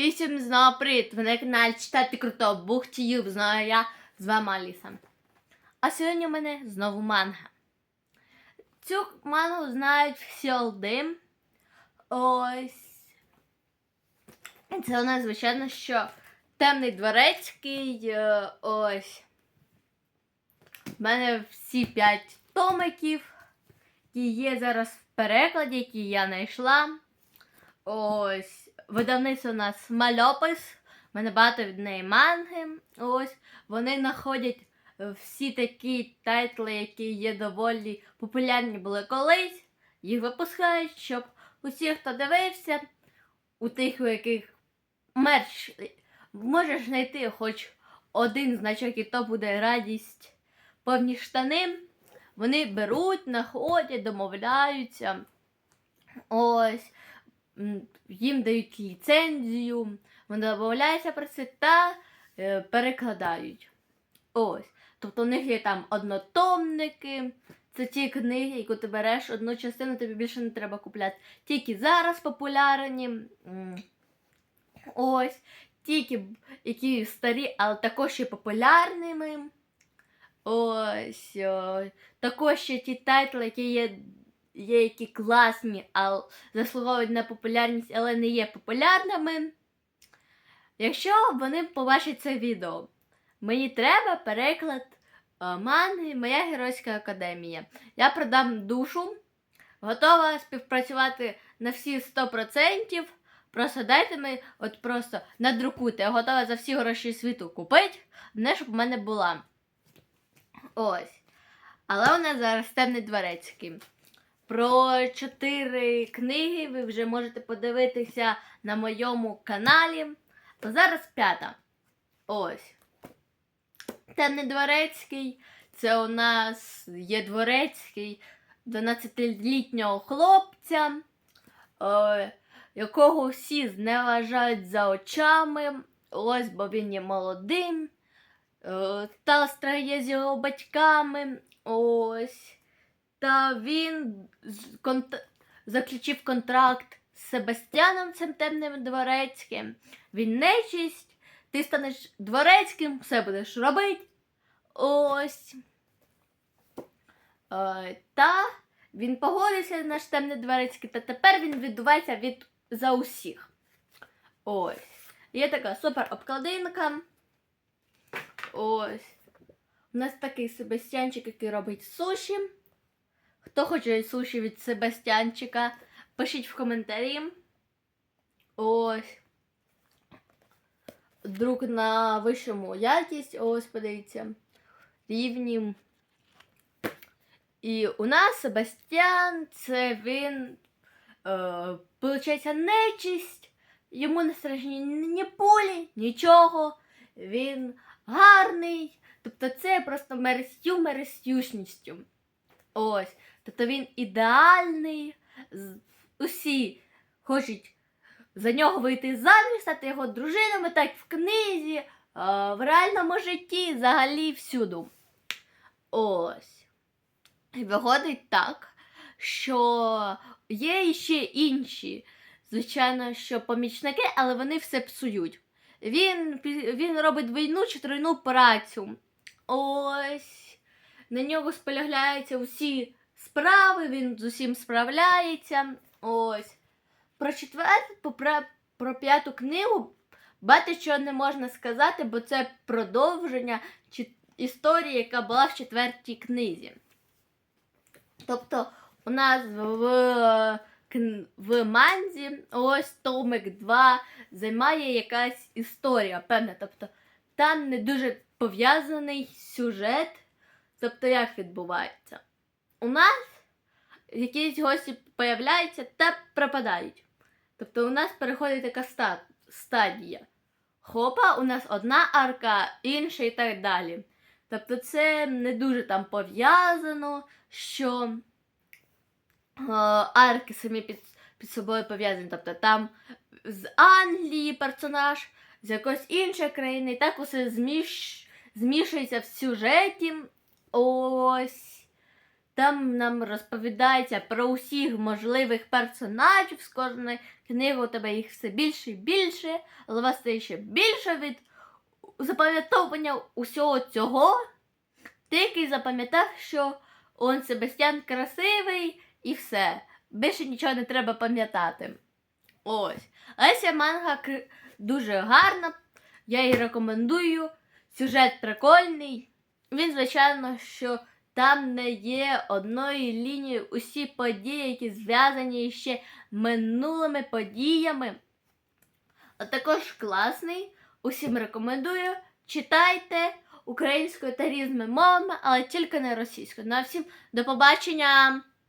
І всім знову привіт! Ви на каналі Читати Круто Бухтіюб, знаю я, з вами Аліса. А сьогодні у мене знову манга. Цю мангу знають всі олди. Ось. Це нас, звичайно, що темний дворецький. е, Ось. У мене всі п'ять томиків, які є зараз в перекладі, які я знайшла. Ось. Видавництво у нас мальопис. У мене багато від неї манги. Ось. Вони знаходять е, всі такі тайтли, які є доволі популярні були колись. Їх випускають, щоб усі, хто дивився, у тих, у яких мерч можеш знайти хоч один значок, і то буде радість повні штани. Вони беруть, знаходять, домовляються. Ось їм дають ліцензію, вони домовляються про це та е, перекладають. Ось. Тобто у них є там однотомники. Це ті книги, яку ти береш одну частину, тобі більше не треба купляти. Тільки зараз популярні. Ось. Тільки, які старі, але також є популярними. Ось. О, також ще ті тайтли, які є, є які класні, але заслуговують на популярність, але не є популярними. Якщо вони побачать це відео, мені треба переклад е, манги Моя Геройська Академія. Я продам душу, готова співпрацювати на всі 100%. Просто дайте мені, от просто надрукуйте. Я готова за всі гроші світу купити, не щоб в мене була. Ось. Але у нас зараз темний дворецький. Про чотири книги ви вже можете подивитися на моєму каналі. То зараз п'ята. Ось. Темний дворецький. Це у нас є дворецький 12-літнього хлопця, е, якого всі зневажають за очами. Ось, бо він є молодим. Е, та стає з його батьками. Ось. Та він конт... заключив контракт з Себастьяном, цим темним дворецьким. Він нечисть, ти станеш дворецьким, все будеш робити. Ось. Е, та він погодився наш темний дворецький, та тепер він відбувається від за усіх. Ось. Є така супер обкладинка. Ось. У нас такий Себастьянчик, який робить суші. Хто хоче суші від Себастьянчика, пишіть в коментарі. Ось. Друк на вищому якість. Ось, подивіться. Рівні. І у нас Себастьян, це він, е, получається, нечисть. Йому не страшні ні пулі, нічого. Він гарний. Тобто це просто мерестю мерестюшністю. Ось. Тобто він ідеальний. Усі хочуть за нього вийти заміж, стати його дружинами, так в книзі, в реальному житті, взагалі всюду. Ось. І виходить так, що є ще інші, звичайно, що помічники, але вони все псують. Він, він робить двійну чи тройну працю. Ось. На нього сполягаються усі справи, він з усім справляється. Ось. Про четверту, про, про п'яту книгу багато чого не можна сказати, бо це продовження історії, яка була в четвертій книзі. Тобто, у нас в, в манзі ось томик 2 займає якась історія, певна. Тобто, там не дуже пов'язаний сюжет. Тобто, як відбувається? У нас якісь гості появляються та пропадають. Тобто у нас переходить така ста- стадія. Хопа, у нас одна арка, інша і так далі. Тобто це не дуже там пов'язано, що е, арки самі під, під собою пов'язані. Тобто там з Англії персонаж, з якоїсь іншої країни, і так усе зміш... змішується в сюжеті. Ось. Там нам розповідається про усіх можливих персонажів з кожної книги. У тебе їх все більше і більше, голова стає ще більше від запам'ятовування усього цього. Тільки запам'ятав, що он Себастьян красивий і все. Більше нічого не треба пам'ятати. Ось. Ця манга дуже гарна. Я її рекомендую. Сюжет прикольний. Він, звичайно, що там не є одної лінії усі події, які зв'язані ще минулими подіями. А також класний. Усім рекомендую. Читайте українською та різними мовами, але тільки не російською. Ну всім до побачення!